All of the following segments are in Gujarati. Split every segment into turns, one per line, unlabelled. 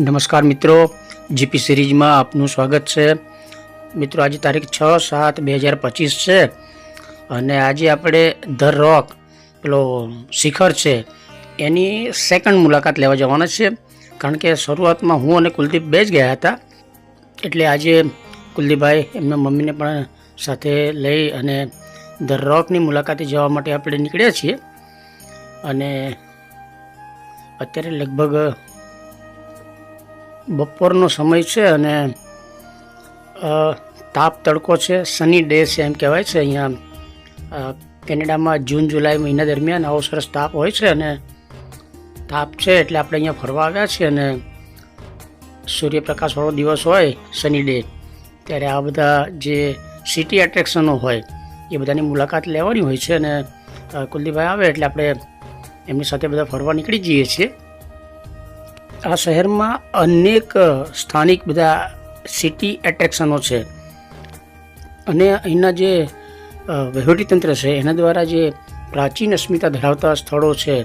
નમસ્કાર મિત્રો, જીપી સિરીઝમાં આપનું સ્વાગત છે. મિત્રો, આજે તારીખ છ સાત બે હજાર પચીસ છે અને આજે આપણે ધ રોક, પેલો શિખર છે, એની સેકન્ડ મુલાકાત લેવા જવાના છે કારણ કે શરૂઆતમાં હું અને કુલદીપ બે જ ગયા હતા. એટલે આજે કુલદીપભાઈ એમના મમ્મીને પણ સાથે લઈ અને ધ રોકની મુલાકાતે જવા માટે આપણે નીકળ્યા છીએ. અને અત્યારે લગભગ બપોરનો સમય છે અને તાપ તડકો છે. સની ડે છે એમ કહેવાય છે અહીંયા. કેનેડામાં જૂન, જુલાઈ મહિના દરમિયાન આવો સરસ તાપ હોય છે અને તાપ છે એટલે આપણે અહીંયા ફરવા આવ્યા છીએ અને સૂર્યપ્રકાશવાળો દિવસ હોય સની ડે, ત્યારે આ બધા જે સિટી એટ્રેક્શનો હોય, એ બધાની મુલાકાત લેવાની હોય છે અને કુલદીપભાઈ આવે એટલે આપણે એમની સાથે બધા ફરવા નીકળી જઈએ છીએ. આ શહેરમાં અનેક સ્થાનિક બધા સિટી એટ્રેક્શનો છે. અને અહીંના જે વહીવટીતંત્ર છે, એના દ્વારા જે પ્રાચીન અસ્મિતા ધરાવતા સ્થળો છે,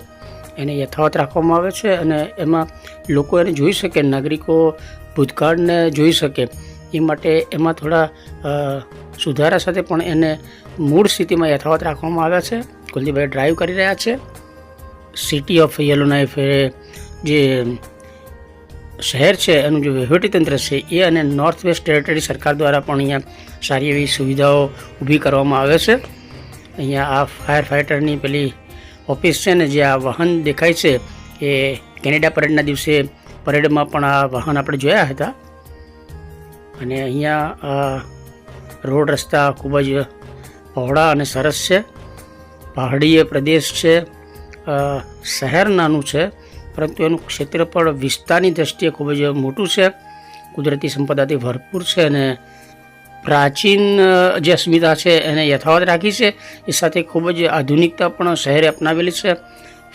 એને યથાવત રાખવામાં આવે છે અને એમાં લોકો એને જોઈ શકે, નાગરિકો ભૂતકાળને જોઈ શકે. એ માટે એમાં થોડા સુધારા સાથે પણ એને મૂળ સ્થિતિમાં યથાવત રાખવામાં આવ્યા છે. કુલદીપભાઈ ડ્રાઈવ કરી રહ્યા છે. સિટી ઓફ યલો નાઇફ જે શહેર છે, એનું જે વહીવટીતંત્ર છે, એ અને નોર્થ વેસ્ટ ટેરેટરી સરકાર દ્વારા પણ અહીંયા સારી એવી સુવિધાઓ ઊભી કરવામાં આવે છે. અહીંયા આ ફાયર ફાઇટરની પેલી ઓફિસ છે ને, જે આ વાહન દેખાય છે, એ કેનેડા પરેડના દિવસે પરેડમાં પણ આ વાહન આપણે જોયા હતા. અને અહીંયા રોડ રસ્તા ખૂબ જ પહોળા અને સરસ છે. પહાડીય પ્રદેશ છે. શહેર નાનું છે. પરંતુ એનું ક્ષેત્રફળ વિસ્તારની દ્રષ્ટિએ ખૂબ જ મોટું છે. કુદરતી સંપદાથી ભરપૂર છે અને પ્રાચીન જે અસ્મિતા છે એને યથાવત રાખી છે. એ સાથે ખૂબ જ આધુનિકતા પણ શહેરે અપનાવેલી છે.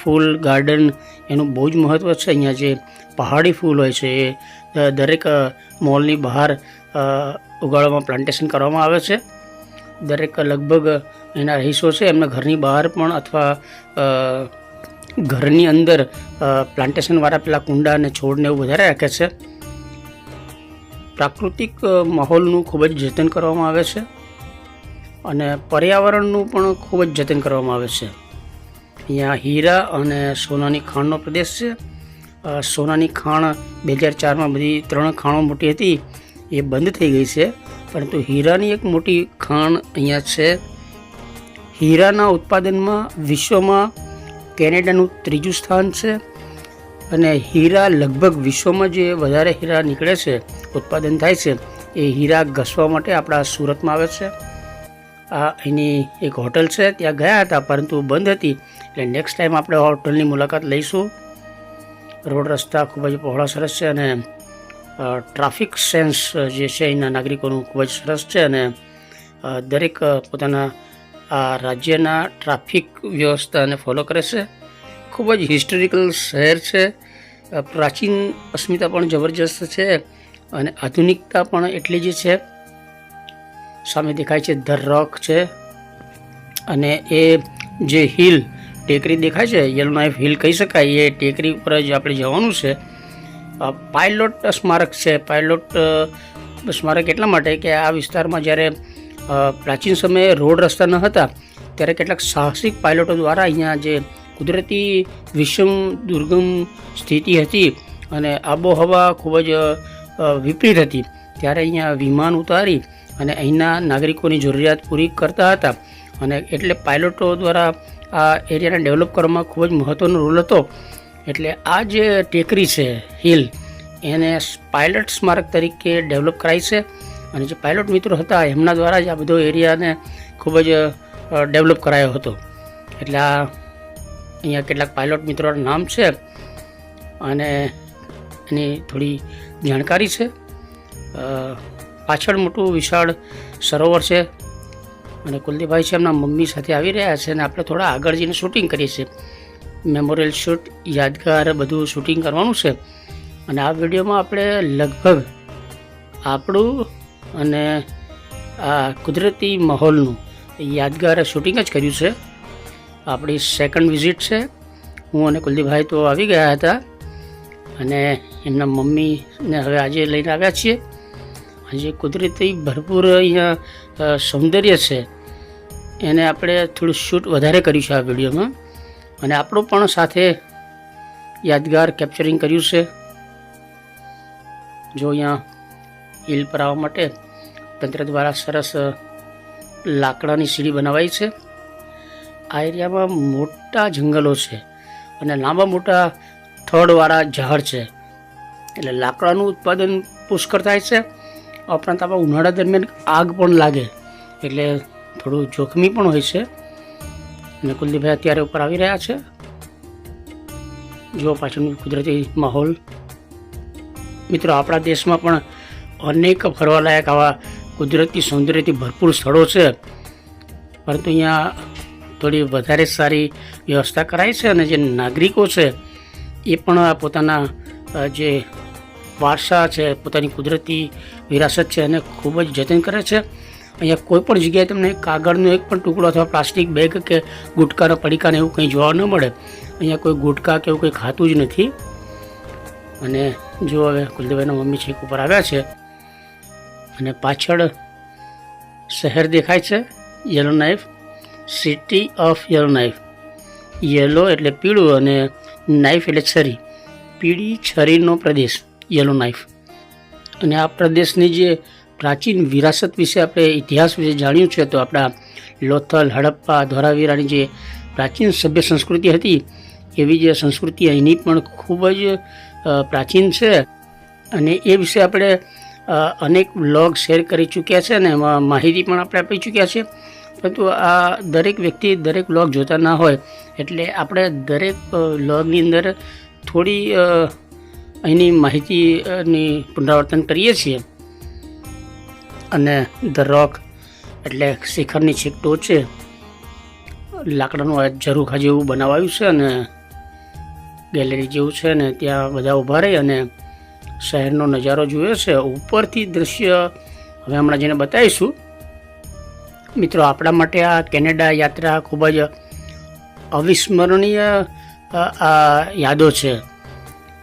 ફૂલ, ગાર્ડન એનું બહુ જ મહત્ત્વ છે. અહીંયા જે પહાડી ફૂલ હોય છે એ દરેક મોલની બહાર ઉગાડવામાં પ્લાન્ટેશન કરવામાં આવે છે. દરેક લગભગ એના રહીશો છે. એમના ઘરની બહાર પણ અથવા ઘરની અંદર પ્લાન્ટેશનવાળા પેલા કુંડા અને છોડને એવું વધારે રાખે છે. પ્રાકૃતિક માહોલનું ખૂબ જ જતન કરવામાં આવે છે અને પર્યાવરણનું પણ ખૂબ જ જતન કરવામાં આવે છે. અહીંયા હીરા અને સોનાની ખાણનો પ્રદેશ છે. સોનાની ખાણ બે હજાર ચારમાં બધી ત્રણ ખાણો મોટી હતી, એ બંધ થઈ ગઈ છે. પરંતુ હીરાની એક મોટી ખાણ અહીંયા છે. હીરાના ઉત્પાદનમાં વિશ્વમાં કેનેડાનું ત્રીજું સ્થાન છે. અને હીરા લગભગ વિશ્વમાં જે વધારે હીરા નીકળે છે, ઉત્પાદન થાય છે, એ હીરા ઘસવા માટે આપણા સુરતમાં આવે છે. આ અહીંની એક હોટલ છે, ત્યાં ગયા હતા, પરંતુ બંધ હતી. એટલે નેક્સ્ટ ટાઈમ આપણે હોટલની મુલાકાત લઈશું. રોડ રસ્તા ખૂબ જ પહોળા સરસ છે અને ટ્રાફિક સેન્સ જે છે અહીંના નાગરિકોનું ખૂબ જ સરસ છે અને દરેક પોતાના આ રાજ્યના ટ્રાફિક વ્યવસ્થાને ફોલો કરે છે. ખૂબ જ હિસ્ટોરિકલ શહેર છે. પ્રાચીન અસ્મિતા પણ જબરજસ્ત છે અને આધુનિકતા પણ એટલી જ છે. સામે દેખાય છે ધ રોક છે અને એ જે હિલ ટેકરી દેખાય છે યલો નાઇફ હિલ કહી શકાય, એ ટેકરી ઉપર જ આપણે જવાનું છે. પાયલોટ સ્મારક છે. પાયલોટ સ્મારક એટલા માટે કે આ વિસ્તારમાં જ્યારે પ્રાચીન સમયે રોડ રસ્તા ન હતા, ત્યારે કેટલાક સાહસિક પાયલોટો દ્વારા અહીંયા જે કુદરતી વિષમ દુર્ગમ સ્થિતિ હતી અને આબોહવા ખૂબ જ વિપરીત હતી, ત્યારે અહીંયા વિમાન ઉતારી અને અહીંના નાગરિકોની જરૂરિયાત પૂરી કરતા હતા. અને એટલે પાયલોટો દ્વારા આ એરિયાને ડેવલપ કરવામાં ખૂબ જ મહત્ત્વનો રોલ હતો. એટલે આ જે ટેકરી છે, હિલ, એને પાયલટ સ્મારક તરીકે ડેવલપ કરાઈ છે. અને જે પાયલોટ મિત્રો હતા, એમના દ્વારા જ આ બધો એરિયાને ખૂબ જ ડેવલપ કરાયો હતો. એટલે આ અહીંયા કેટલાક પાયલોટ મિત્રોના નામ છે અને એની થોડી જાણકારી છે. પાછળ મોટું વિશાળ સરોવર છે અને કુલદીપભાઈ છે એમના મમ્મી સાથે આવી રહ્યા છે અને આપણે થોડા આગળ જઈને શૂટિંગ કરીએ છીએ. મેમોરિયલ શૂટ યાદગાર બધું શૂટિંગ કરવાનું છે. અને આ વિડીયોમાં આપણે લગભગ આપણું અને આ કુદરતી માહોલનું યાદગાર શૂટિંગ જ કર્યું છે. આપણી સેકન્ડ વિઝિટ છે. હું અને કુલદીપભાઈ તો આવી ગયા હતા અને એમના મમ્મીને હવે આજે લઈને આવ્યા છીએ. આજે કુદરતી ભરપૂર અહીંયા સૌંદર્ય છે. એને આપણે થોડું શૂટ વધારે કર્યું છે આ વિડીયોમાં. અને આપણું પણ સાથે યાદગાર કેપ્ચરિંગ કર્યું છે. જો અહીંયા હિલ પર આવવા માટે તંત્ર દ્વારા સરસ લાકડાની સીડી બનાવાઈ છે. આ એરિયામાં મોટા જંગલો છે અને લાંબા મોટા થડવાળા ઝાડ છે. એટલે લાકડાનું ઉત્પાદન પુષ્કળ થાય છે. ઉપરાંત આપણે ઉનાળા દરમિયાન આગ પણ લાગે, એટલે થોડું જોખમી પણ હોય છે. અને કુલદીપભાઈ અત્યારે ઉપર આવી રહ્યા છે. જો પાછળનું કુદરતી માહોલ. મિત્રો, આપણા દેશમાં પણ અનેક ફરવાલાયક આવા કુદરતી સૌંદર્યથી ભરપૂર સ્થળો છે. પરંતુ અહીંયા થોડી વધારે સારી વ્યવસ્થા કરાઈ છે અને જે નાગરિકો છે, એ પણ પોતાના જે વારસા છે, પોતાની કુદરતી વિરાસત છે એને ખૂબ જ જતન કરે છે. અહીંયા કોઈ પણ જગ્યાએ તમને કાગળનો એક પણ ટુકડો અથવા પ્લાસ્ટિક બેગ કે ગુટકાનો પડીકાને એવું કંઈ જોવા ન મળે. અહીંયા કોઈ ગુટકા કે એવું કંઈ ખાતું જ નથી. અને જો હવે કુલદેવના મમ્મી છેક ઉપર આવ્યા છે. અને પાછળ શહેર દેખાય છે Yellowknife city of Yellowknife yellow એટલે પીળું અને નાઇફ એટલે છરી. પીળી છરીનો પ્રદેશ યલો નાઇફ અને આ પ્રદેશની જે પ્રાચીન વિરાસત વિશે આપણે ઇતિહાસ વિશે જાણ્યું છે, તો આપણા લોથલ, હડપ્પા, ધોરાવીરાની જે પ્રાચીન સભ્ય સંસ્કૃતિ હતી, એવી જે સંસ્કૃતિ અહીંની પણ ખૂબ જ પ્રાચીન છે. અને એ વિશે આપણે અનેક બ્લોગ શેર કરી ચૂક્યા છે અને એમાં માહિતી પણ આપણે આપી ચૂક્યા છે પરંતુ આ દરેક વ્યક્તિ દરેક બ્લોગ જોતા ના હોય એટલે આપણે દરેક બ્લોગની અંદર થોડી અહીંની માહિતીની પુનરાવર્તન કરીએ છીએ. અને ધ રોક એટલે શિખરની છેક ટોચે લાકડાનું આ ઝરૂખા જેવું બનાવાયું છે અને ગેલેરી જેવું છે ને ત્યાં બધા ઊભા રહી અને શહેરનો નજારો જોયો છે. ઉપરથી દૃશ્ય હવે હમણાં જેને બતાવીશું. મિત્રો, આપણા માટે આ કેનેડા યાત્રા ખૂબ જ અવિસ્મરણીય આ યાદો છે.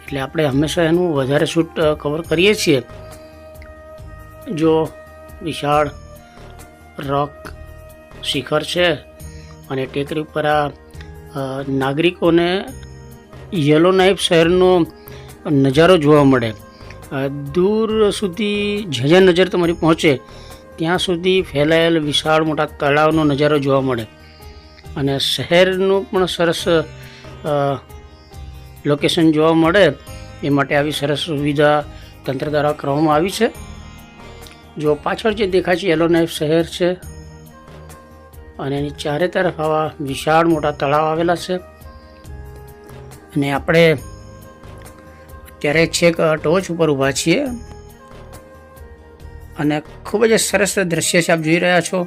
એટલે આપણે હંમેશા એનું વધારે શૂટ કવર કરીએ છીએ. જો વિશાળ રોક શિખર છે અને ટેકરી ઉપર આ નાગરિકોને યલો નાઇફ શહેરનો નજારો જોવા મળે. દૂર સુધી જ્યાં નજર તમારી પહોંચે, ત્યાં સુધી ફેલાયેલ વિશાળ મોટા તળાવનો નજારો જોવા મળે. અને શહેરનું પણ સરસ લોકેશન જોવા મળે. એ માટે આવી સરસ સુવિધા તંત્ર દ્વારા કરવામાં આવી છે. જો પાછળ જે દેખાય છે યલો નાઇફ શહેર છે. અને એની ચારે તરફ આવા વિશાળ મોટા તળાવ આવેલા છે. અને આપણે અત્યારે છેક ટોચ ઉપર ઊભા છીએ. અને ખૂબ જ સરસ દ્રશ્ય છે, આપ જોઈ રહ્યા છો.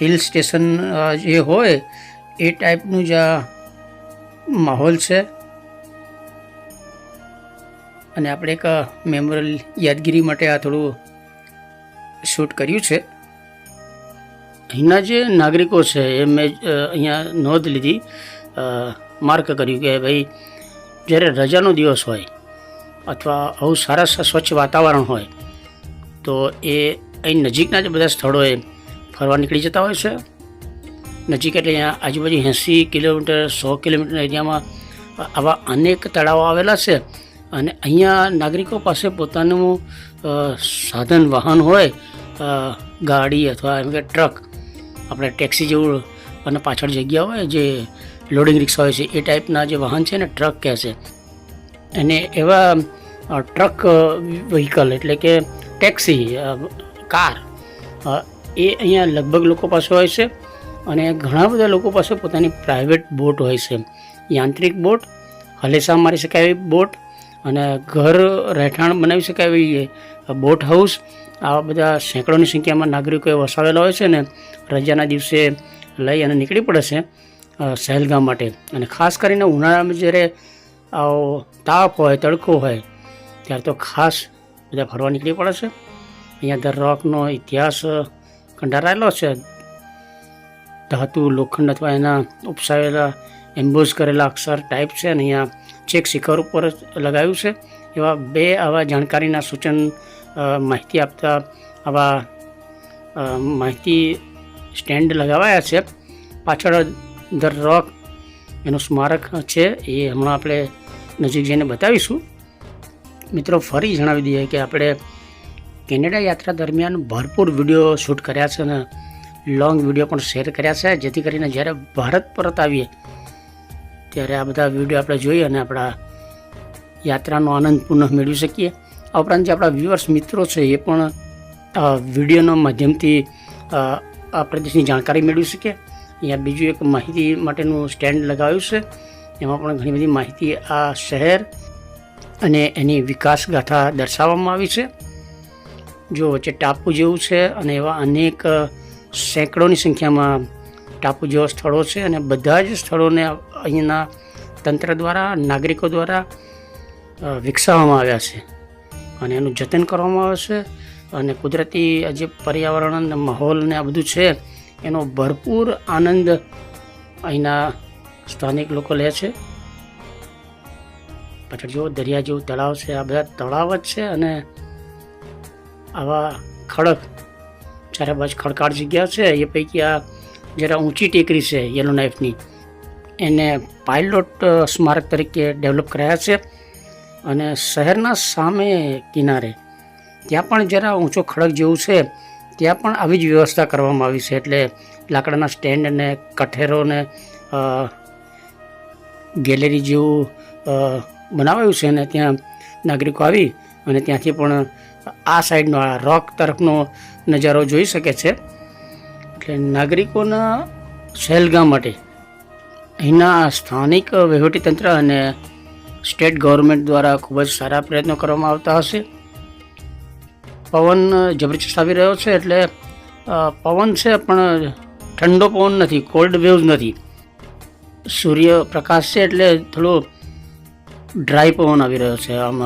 હિલ સ્ટેશન જે હોય, એ ટાઈપનું જ માહોલ છે. અને આપણે એક મેમોરલ યાદગીરી માટે આ થોડું શૂટ કર્યું છે. અહીંના જે નાગરિકો છે, એ મેં અહીંયા નોંધ લીધી. માર્ક કર્યું કે ભાઈ જ્યારે રજાનો દિવસ હોય અથવા આવું સરસ સ્વચ્છ વાતાવરણ હોય, તો એ અહીં નજીકના જ બધા સ્થળોએ ફરવા નીકળી જતા હોય છે. નજીક એટલે અહીંયા આજુબાજુ એંસી કિલોમીટર, સો કિલોમીટર એરિયામાં આવા અનેક તળાવો આવેલા છે અને અહીંયા નાગરિકો પાસે પોતાનું સાધન, વાહન હોય ગાડી અથવા એમ કે ટ્રક, આપણે ટેક્સી જેવું અને પાછળ જગ્યા હોય જે લોડિંગ રિક્ષા હોય છે, એ ટાઈપના જે વાહન છે ને, ટ્રક કહે છે. અને એવા ટ્રક વ્હીકલ એટલે કે ટેક્સી કાર એ અહીંયા લગભગ લોકો પાસે હોય છે અને ઘણા બધા લોકો પાસે પોતાની પ્રાઇવેટ બોટ હોય છે. યાંત્રિક બોટ હલેસા મારી શકાય એવી બોટ અને ઘર રહેઠાણ બનાવી શકાય એવી બોટ હાઉસ આવા બધા સેંકડોની સંખ્યામાં નાગરિકોએ વસાવેલા હોય છે ને, રજાના દિવસે લઈ અને નીકળી પડે છે. સહેલગામ માટે. અને ખાસ કરીને ઉનાળામાં જ્યારે આવો તાપ હોય, તડકો હોય, ત્યારે તો ખાસ બધા ફરવા નીકળી પડે છે. અહીંયા ધ રોકનો ઇતિહાસ કંડારાયેલો છે. ધાતુ, લોખંડ અથવા એના ઉપસાવેલા, એમ્બોઝ કરેલા અક્ષર ટાઈપ છે અને અહીંયા ચેક શિખર ઉપર લગાવ્યું છે. એવા બે આવા જાણકારીના સૂચન માહિતી આપતા આવા માહિતી સ્ટેન્ડ લગાવાયા છે. પાછળ ધ રોક એનું સ્મારક છે એ હમણાં આપણે નજીક જઈને બતાવીશું. મિત્રો, ફરી જણાવી દઈએ કે આપણે કેનેડા યાત્રા દરમિયાન ભરપૂર વીડિયો શૂટ કર્યા છે અને લોંગ વીડિયો પણ શેર કર્યા છે. જેથી કરીને જ્યારે ભારત પરત આવીએ, ત્યારે આ બધા વીડિયો આપણે જોઈએ અને આપણા યાત્રાનો આનંદ પુનઃ મેળવી શકીએ. આ ઉપરાંત જે આપણા વ્યુઅર્સ મિત્રો છે, એ પણ વિડીયોના માધ્યમથી આપણે આ પ્રદેશની જાણકારી મેળવી શકે. અહીંયા બીજું એક માહિતી માટેનું સ્ટેન્ડ લગાવ્યું છે. એમાં પણ ઘણી બધી માહિતી આ શહેર અને એની વિકાસ ગાથા દર્શાવવામાં આવી છે. જો વચ્ચે ટાપુ જેવું છે અને એવા અનેક સેંકડોની સંખ્યામાં ટાપુ જેવા સ્થળો છે અને બધા જ સ્થળોને અહીંના તંત્ર દ્વારા, નાગરિકો દ્વારા વિકસાવવામાં આવ્યા છે. અને એનું જતન કરવામાં આવે છે. અને કુદરતી જે પર્યાવરણ અને માહોલ ને આ બધું છે એનો ભરપૂર આનંદ અહીંના સ્થાનિક લોકો લે છે. પાછળ જો દરિયા જેવું તળાવ છે, આ બધા તળાવ જ છે અને આવા ખડક ચારે બાજુ ખડકાળ જગ્યા છે, એ પૈકી આ જરા ઊંચી ટેકરી છે યલો નાઇફની એને પાયલોટ સ્મારક તરીકે ડેવલપ કરાયા છે અને શહેરના સામે કિનારે. ત્યાં પણ જરા ઊંચો ખડક જેવું છે. ત્યાં પણ આવી જ વ્યવસ્થા કરવામાં આવી છે એટલે લાકડાના સ્ટેન્ડ અને કઠેરોને અ, ગેલેરી જેવું બનાવાયું છે અને ત્યાં નાગરિકો આવી અને ત્યાંથી પણ આ સાઈડનો આ રોક તરફનો નજારો જોઈ શકે છે. એટલે નાગરિકોના સહેલગામ માટે અહીંના સ્થાનિક વહીવટીતંત્ર અને સ્ટેટ ગવર્મેન્ટ દ્વારા ખૂબ જ સારા પ્રયત્નો કરવામાં આવતા હશે. પવન જબરજસ્ત આવી રહ્યો છે એટલે પવન છે પણ ઠંડો પવન નથી કોલ્ડ વેવ્સ નથી. સૂર્ય પ્રકાશ છે એટલે થોડો ડ્રાય પવન આવી રહ્યો છે. આમ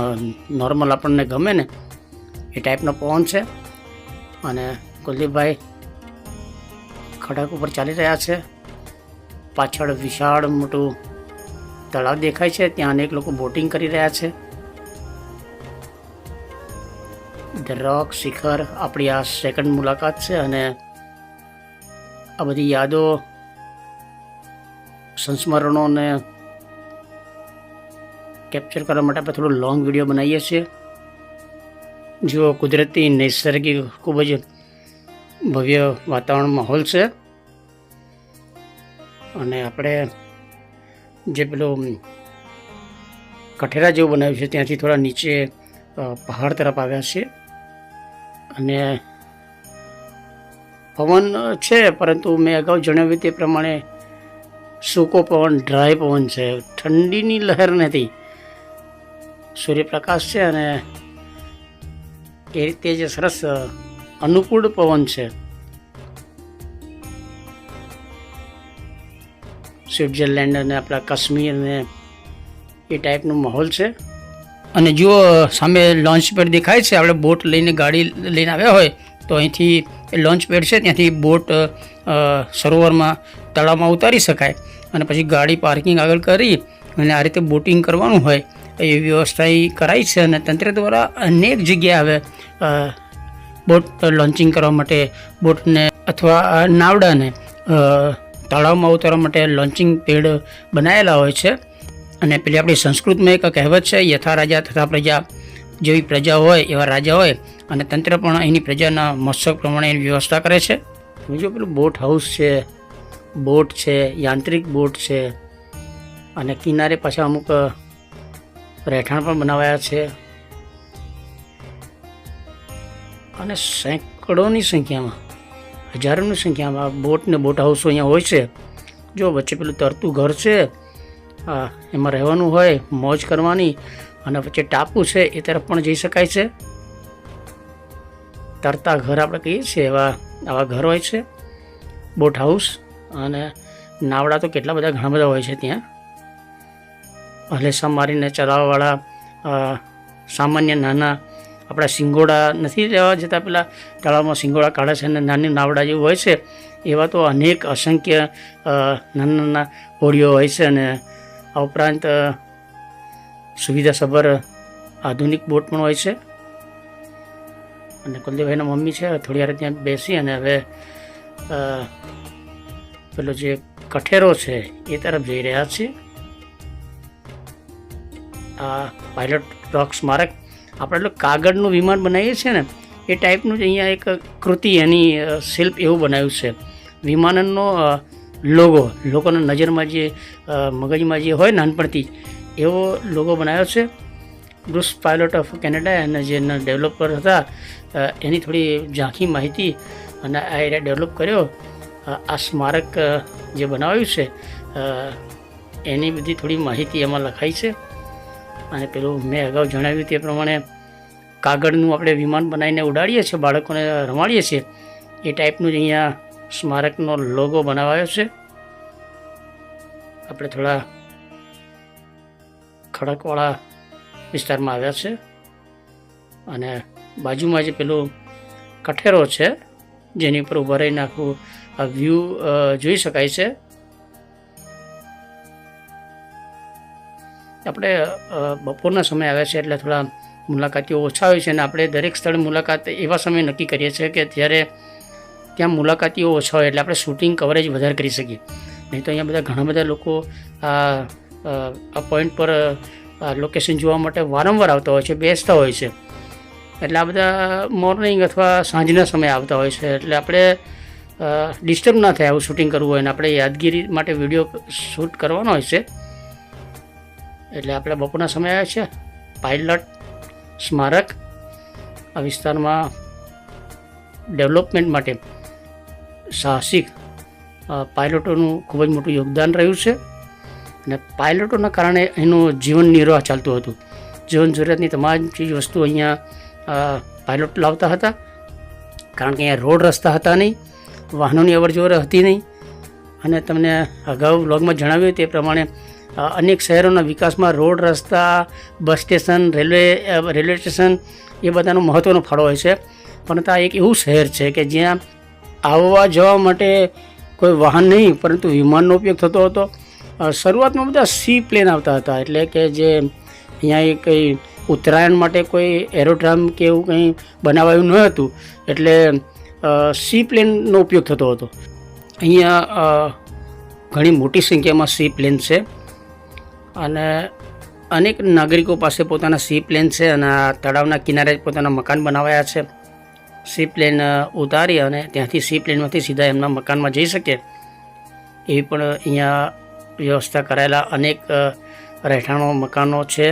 નોર્મલ આપણને ગમે ને, એ ટાઈપનો પવન છે. અને કુલદીપભાઈ ખડક ઉપર ચાલી રહ્યા છે. પાછળ વિશાળ મોટું તળાવ દેખાય છે. ત્યાં અનેક લોકો બોટિંગ કરી રહ્યા છે. ધ રોક શિખર આપણી આ સેકન્ડ મુલાકાત છે અને આ બધી યાદો, સંસ્મરણોને કેપ્ચર કરવા માટે આપણે થોડો લોંગ વીડિયો બનાવીએ છીએ. જો કુદરતી નૈસર્ગિક ખૂબ જ ભવ્ય વાતાવરણ માહોલ છે. અને આપણે જે પેલું કઠેરા જેવું બનાવ્યું છે, ત્યાંથી થોડા નીચે પહાડ તરફ આવ્યા છે અને પવન છે, પરંતુ મેં અગાઉ જણાવ્યું તે પ્રમાણે સૂકો પવન ડ્રાય પવન છે. ઠંડીની લહેર નથી. સૂર્યપ્રકાશ છે અને એ રીતે જે સરસ અનુકૂળ પવન છે. સ્વિટ્ઝરલેન્ડ અને આપણા કાશ્મીર ને એ ટાઈપનો માહોલ છે. અને જો સામે લોન્ચ પેડ દેખાય છે. આપણે બોટ લઈને ગાડી લઈને આવ્યા હોય, તો અહીંથી લોન્ચ પેડ છે, ત્યાંથી બોટ સરોવરમાં, તળાવમાં ઉતારી શકાય. અને પછી ગાડી પાર્કિંગ આગળ કરી અને આ રીતે બોટિંગ કરવાનું હોય, એ વ્યવસ્થા કરાઈ છે અને તંત્ર દ્વારા અનેક જગ્યાએ હવે બોટ લોન્ચિંગ કરવા માટે બોટને અથવા નાવડાને તળાવમાં ઉતારવા માટે લોન્ચિંગ પેડ બનાવેલા હોય છે. અને પેલી આપણી સંસ્કૃતમાં એક કહેવત છે, યથા રાજા તથા પ્રજા. જેવી પ્રજા હોય, એવા રાજા હોય, અને તંત્ર પણ અહીંની પ્રજાના મહોત્સવ પ્રમાણે એની વ્યવસ્થા કરે છે. બીજું પેલું બોટ હાઉસ છે, બોટ છે, યાંત્રિક બોટ છે, અને કિનારે પાછા અમુક રહેઠાણ પણ બનાવાયા છે. અને સેંકડોની સંખ્યામાં, હજારોની સંખ્યામાં બોટ ને બોટ હાઉસો અહીંયા હોય છે. જો વચ્ચે પેલું તરતું ઘર છે એમાં રહેવાનું હોય, મોજ કરવાની, અને પછી ટાપુ છે, એ તરફ પણ જઈ શકાય છે. તરતા ઘર આપણે કહીએ છીએ, એવા, આવા ઘર હોય છે બોટ હાઉસ અને નાવડા તો કેટલા બધા ઘણા બધા હોય છે ત્યાં. હલેસા મારીને ચલાવવાવાળા સામાન્ય નાના, આપણા સિંગોડા નથી રહેવા જતાં પેલા તળાવમાં સિંગોડા કાઢે છે, અને નાની નાવડા જેવું હોય છે, એવા તો અનેક અસંખ્ય નાના નાના હોડીઓ હોય છે, અને આ ઉપરાંત સુવિધાસભર આધુનિક બોટ પણ હોય છે. અને કુલદીપભાઈના મમ્મી છે થોડી વાર ત્યાં બેસી અને હવે પેલો જે કઠેરો છે, એ તરફ જઈ રહ્યા છે આ પાયલટ રોક સ્મારક આપણે એટલે કાગળનું વિમાન બનાવીએ છીએ ને, એ ટાઈપનું જ અહીંયા એક કૃતિ એની શિલ્પ એવું બનાવ્યું છે. વિમાનનો લોગો, લોકોના નજરમાં જે મગજમાં જે હોય નાનપણથી એવો લોગો બનાવ્યો છે. બ્રુસ પાયલોટ ઓફ કેનેડા અને જેના ડેવલપર હતા એની થોડી ઝાંખી માહિતી અને આ એરિયા ડેવલપ કર્યો. આ સ્મારક જે બનાવ્યું છે એની બધી થોડી માહિતી એમાં લખાઈ છે. અને પેલું મેં અગાઉ જણાવ્યું તે પ્રમાણે કાગળનું આપણે વિમાન બનાવીને ઉડાડીએ છીએ, બાળકોને રમાડીએ છીએ. એ ટાઈપનું જ અહીંયા સ્મારકનો લોગો બનાવાયો છે. આપણે થોડા ખડકવાળા વિસ્તારમાં આવ્યા છે. અને બાજુમાં જે પેલું કઠેરો છે, જેની ઉપર ઊભા રહીને આખું આ વ્યૂ જોઈ શકાય છે. આપણે બપોરના સમય આવ્યા છે એટલે થોડા મુલાકાતીઓ ઓછા હોય છે અને આપણે દરેક સ્થળે મુલાકાત એવા સમયે નક્કી કરીએ છીએ કે ત્યાં મુલાકાતીઓ ઓછા હોય એટલે આપણે શૂટિંગ કવરેજ વધારે કરી શકીએ. નહીં તો અહીંયા બધા ઘણા બધા લોકો આ આ પોઈન્ટ પર લોકેશન જોવા માટે વારંવાર આવતા હોય છે, બેસતા હોય છે. એટલે આ બધા મોર્નિંગ અથવા સાંજના સમયે આવતા હોય છે. એટલે આપણે ડિસ્ટર્બ ના થાય આવું શૂટિંગ કરવું હોય ને આપણે યાદગીરી માટે વીડિયો શૂટ કરવાનો હોય છે. એટલે આપણે બપોરના સમય આવ્યા છે પાયલટ સ્મારક, આ વિસ્તારમાં ડેવલપમેન્ટ માટે. સાહસિક પાયલોટોનું ખૂબ જ મોટું યોગદાન રહ્યું છે. અને પાયલોટોના કારણે એનું જીવન નિર્વાહ ચાલતું હતું. જીવન જરૂરિયાતની તમામ ચીજ વસ્તુ અહીંયા પાયલોટ લાવતા હતા. કારણ કે અહીંયા રોડ રસ્તા હતા નહીં, વાહનોની અવરજવર હતી નહીં. અને તમને અગાઉ બ્લોગમાં જણાવ્યું તે પ્રમાણે અનેક શહેરોના વિકાસમાં રોડ રસ્તા, bus station, railway railway station એ બધાનો મહત્ત્વનો ફાળો હોય છે. પરંતુ આ એક એવું શહેર છે કે જ્યાં આવવા જવા માટે કોઈ વાહન નહીં, પરંતુ વિમાનનો ઉપયોગ થતો હતો. શરૂઆતમાં બધા સી પ્લેન આવતા હતા, એટલે કે જે અહીંયા એ કંઈ ઉત્તરાયણ માટે કોઈ એરોડ્રામ કે એવું કંઈ બનાવાયું ન હતું, એટલે સી પ્લેનનો ઉપયોગ થતો હતો. અહીંયા ઘણી મોટી સંખ્યામાં સી પ્લેન છે. અને અનેક નાગરિકો પાસે પોતાના સી પ્લેન છે અને આ તળાવના કિનારે પોતાના મકાન બનાવાયા છે. સી પ્લેન ઉતારી અને ત્યાંથી સી પ્લેનમાંથી સીધા એમના મકાનમાં જઈ શકે એવી પણ અહીંયા વ્યવસ્થા કરાયેલા અનેક રહેઠાણો, મકાનો છે.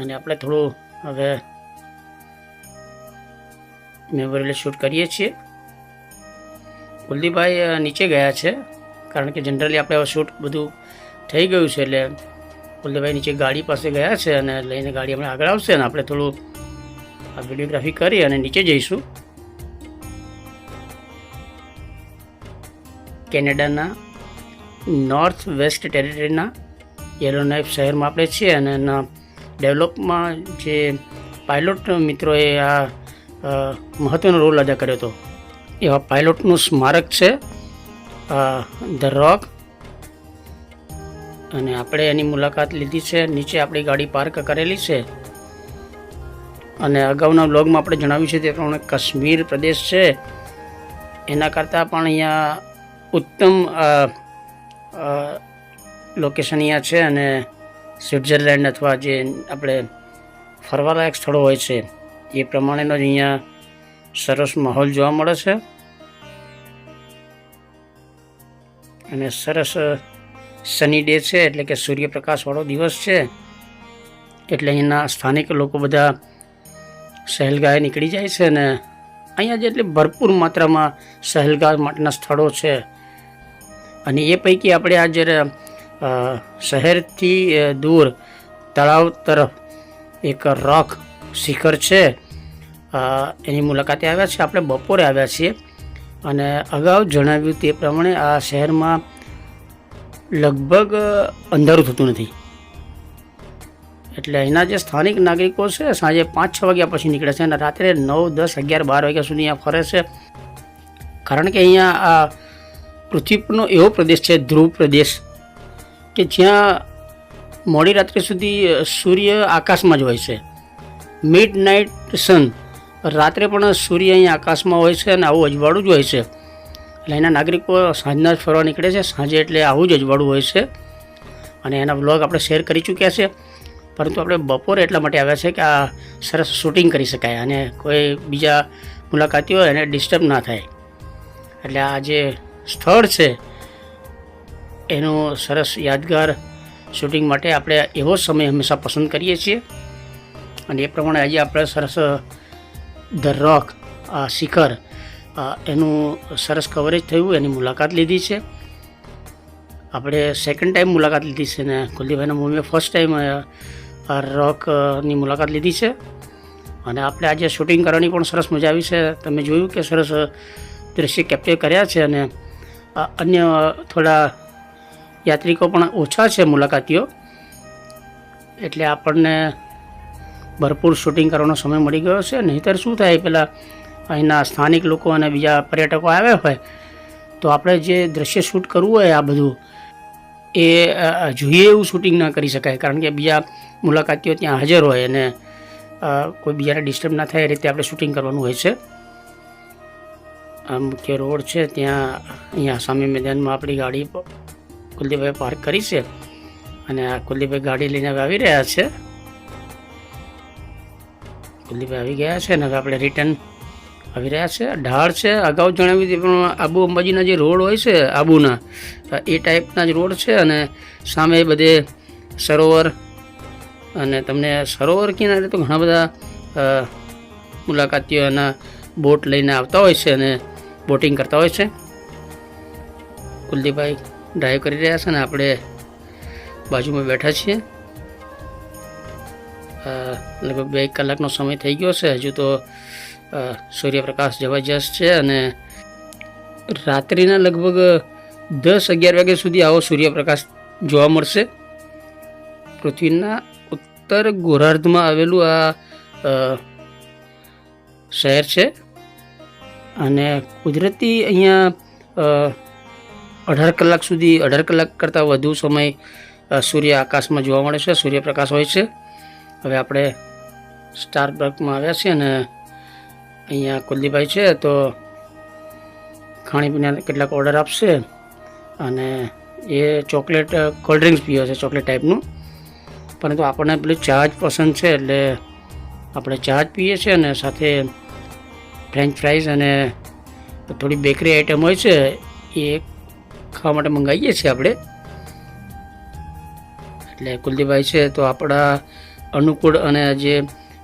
અને આપણે થોડું હવે મેમોરિયલ શૂટ કરીએ છીએ. કુલદીપભાઈ નીચે ગયા છે, કારણ કે જનરલી આપણે હવે શૂટ બધું થઈ ગયું છે એટલે કુલદીપભાઈ નીચે ગાડી પાસે ગયા છે અને લઈને ગાડી હમણાં આગળ આવશે અને આપણે થોડું આ વિડીયોગ્રાફી કરી અને નીચે જઈશું. કેનેડાના નોર્થ વેસ્ટ ટેરેટરીના યેલોનાઇફ શહેરમાં આપણે છીએ અને એના ડેવલપમાં જે પાયલોટ મિત્રોએ આ મહત્ત્વનો રોલ અદા કર્યો હતો. એવા પાયલોટનું સ્મારક છે ધ રોક અને આપણે એની મુલાકાત લીધી છે. નીચે આપણી ગાડી પાર્ક કરેલી છે. અને અગાઉના બ્લોગમાં આપણે જણાવ્યું છે તે પ્રમાણે કાશ્મીર પ્રદેશ છે. એના કરતાં પણ અહીંયા ઉત્તમ લોકેશન અહીંયા છે અને સ્વિટ્ઝરલેન્ડ અથવા જે આપણે ફરવાલાયક સ્થળો હોય છે, એ પ્રમાણેનો જ અહીંયા સરસ માહોલ જોવા મળે છે. અને સરસ સની ડે છે, એટલે કે સૂર્યપ્રકાશવાળો દિવસ છે. એટલે અહીંના સ્થાનિક લોકો બધા સહેલગાહે નીકળી જાય છે અને અહીંયા જે એટલે ભરપૂર માત્રામાં સહેલગાહ માટેના સ્થળો છે. અને એ પૈકી આપણે આ જ્યારે શહેરથી દૂર તળાવ તરફ એક રોક શિખર છે એની મુલાકાતે આવ્યા છે આપણે બપોરે આવ્યા છીએ. અને અગાઉ જણાવ્યું તે પ્રમાણે આ શહેરમાં લગભગ અંધારું થતું નથી. એટલે અહીંના જે સ્થાનિક નાગરિકો છે, સાંજે પાંચ છ વાગ્યા પછી નીકળે છે અને રાત્રે નવ, દસ, અગિયાર, બાર વાગ્યા સુધી અહીંયા ફરે છે. કારણ કે અહીંયા આ પૃથ્વી પરનો એવો પ્રદેશ છે, ધ્રુવ પ્રદેશ, કે જ્યાં મોડી રાત્રે સુધી સૂર્ય આકાશમાં જ હોય છે. મિડ નાઇટ સન રાત્રે પણ સૂર્ય અહીંયા આકાશમાં હોય છે અને આવું અજવાળું જ હોય છે. એટલે એના નાગરિકો સાંજના જ ફરવા નીકળે છે. સાંજે એટલે આવું જ અજવાળું હોય છે. અને એના વ્લોગ આપણે શેર કરી ચૂક્યા છે. પરંતુ આપણે બપોરે એટલા માટે આવ્યા છે કે આ સરસ શૂટિંગ કરી શકાય અને કોઈ બીજા મુલાકાતીઓ એને ડિસ્ટર્બ ના થાય. એટલે આ જે સ્થળ છે, એનું સરસ યાદગાર શૂટિંગ માટે આપણે એવો સમય હંમેશા પસંદ કરીએ છીએ. અને એ પ્રમાણે આજે આપણે સરસ ધ રોક આ શિખર એનું સરસ કવરેજ થયું, એની મુલાકાત લીધી છે. આપણે સેકન્ડ ટાઈમ મુલાકાત લીધી છે ને કુલદીપભાઈના મમ્મીએ ફર્સ્ટ ટાઈમ રોકની મુલાકાત લીધી છે. અને આપણે આજે શૂટિંગ કરવાની પણ સરસ મજા આવી છે. તમે જોયું કે સરસ દ્રશ્ય કેપ્ચર કર્યા છે અને અન્ય થોડા યાત્રિકો પણ ઓછા છે મુલાકાતીઓ. એટલે આપણને ભરપૂર શૂટિંગ કરવાનો સમય મળી ગયો છે. નહીંતર શું થાય, પેલા અહીંના સ્થાનિક લોકો અને બીજા પર્યટકો આવ્યા હોય, તો આપણે જે દ્રશ્ય શૂટ કરવું હોય આ બધું, એ જોઈએ એવું શૂટિંગ ના કરી શકાય. કારણ કે બીજા મુલાકાતીઓ ત્યાં હાજર હોય અને કોઈ બીજાને ડિસ્ટર્બ ના થાય એ રીતે આપણે શૂટિંગ કરવાનું હોય છે. આ મુખ્ય રોડ છે, ત્યાં અહીંયા સામે મેદાનમાં આપણી ગાડી કુલદીપભાઈ પાર્ક કરી છે અને આ કુલદીપભાઈ ગાડી લઈને આવી રહ્યા છે. કુલદીપભાઈ આવી ગયા છે અને હવે આપણે રિટર્ન આવી રહ્યા છે. ઢાળ છે. અગાઉ જણાવી હતી પણ આબુ અંબાજીના જે રોડ હોય છે આબુના એ ટાઈપના જ રોડ છે અને સામે બધે સરોવર અને તમને સરોવર કિનારે તો ઘણા બધા મુલાકાતીઓ એના બોટ લઈને આવતા હોય છે અને બોટિંગ કરતા હોય છે. કુલદીપભાઈ ડ્રાઈવ કરી રહ્યા છે અને આપણે બાજુમાં બેઠા છીએ. લગભગ બે કલાકનો સમય થઈ ગયો છે. હજુ તો સૂર્યપ્રકાશ જબરજસ્ત છે અને રાત્રિના લગભગ દસ અગિયાર વાગ્યા સુધી આવો સૂર્યપ્રકાશ જોવા મળશે. પૃથ્વીના ઉત્તર ગોરાર્ધમાં આવેલું આ શહેર છે અને કુદરતી અહીંયા અઢાર કલાક સુધી, અઢાર કલાક કરતાં વધુ સમય સૂર્ય આકાશમાં જોવા મળે છે, સૂર્યપ્રકાશ હોય છે. હવે આપણે સ્ટાર બર્ગમાં આવ્યા છીએ અને અહીંયા કુલદીપભાઈ છે, તો ખાણીપીણા કેટલાક ઓર્ડર આપશે અને એ ચોકલેટ કોલ્ડ ડ્રિંક્સ પીવે છે ચોકલેટ ટાઈપનું પરંતુ આપણને પેલું ચા જ પસંદ છે, એટલે આપણે ચા જ પીએ છીએ અને સાથે ફ્રેન્ચ ફ્રાઈઝ અને થોડી બેકરી આઈટમ હોય છે, એ ખાવા માટે મંગાવીએ છીએ આપણે. એટલે કુલદીપભાઈ છે, તો આપણા અનુકૂળ અને જે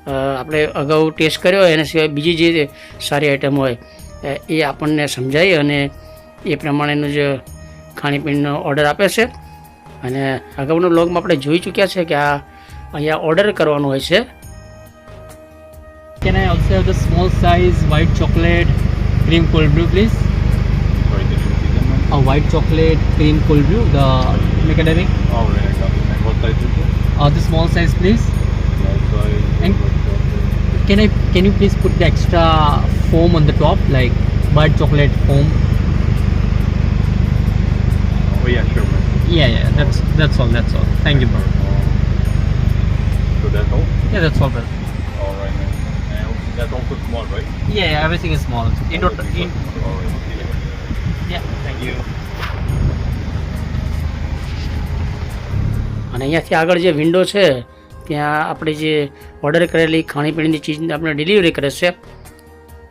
આપણે અગાઉ ટેસ્ટ કર્યો હોય એના સિવાય બીજી જે સારી આઈટમ હોય અ, એ આપણને સમજાય અને એ પ્રમાણેનો જ ખાણીપીણીનો ઓર્ડર આપે છે અને અગાઉના બ્લોગમાં આપણે જોઈ ચૂક્યા છે કે આ અહીંયા ઓર્ડર કરવાનો હોય છે
Can I also have the small size white chocolate cream cold brew, please?
Sorry, can you repeat that, ma'am?
A white chocolate cream cold brew, the macadamic.
Oh, right, I got it. And what size is it?
Uh, the small size, please.
Small size.
And-
what chocolate?
Can I? Can you please put the extra foam on the top, like white chocolate foam?
Oh, yeah, sure, ma'am.
Yeah, yeah. That's that's all. That's all. Thank you, bro.
So that's all?
Yeah, that's all, brother.
All right, ma'am. And that's also small, right?
Yeah, yeah. Everything is small. In total. In,
All right. see you later.
yeah. Thank you.
અને અહીંયાથી આગળ જે વિન્ડો છે ત્યાં આપણે જે ઓર્ડર કરેલી ખાણીપીણીની ચીજ આપણે ડિલિવરી કરે છે.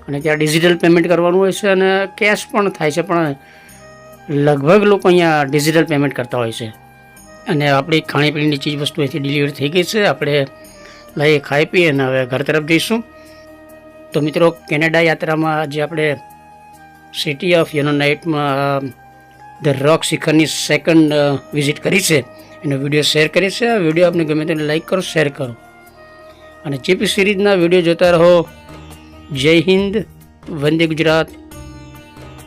અને ત્યાં ડિજિટલ પેમેન્ટ કરવાનું હોય છે અને કેશ પણ થાય છે, પણ લગભગ લોકો અહીંયા ડિજિટલ પેમેન્ટ કરતા હોય છે. અને આપણી ખાણીપીણીની ચીજ વસ્તુ અહીંથી ડિલિવરી થઈ ગઈ છે. આપણે લઈ ખાઈ પીએ અને હવે ઘર તરફ જઈશું. તો મિત્રો, કેનેડા યાત્રામાં જે આપણે સિટી ઓફ યુનો નાઇટમાં ધ રોક શિખરની સેકન્ડ વિઝિટ કરી છે. એનો વીડિયો શેર કરી છે. આ વીડિયો આપને ગમે તેને લાઈક કરો શેર કરો. અને ચીપી સિરીઝના વીડિયો જોતા રહો, જય હિન્દ, વંદે ગુજરાત.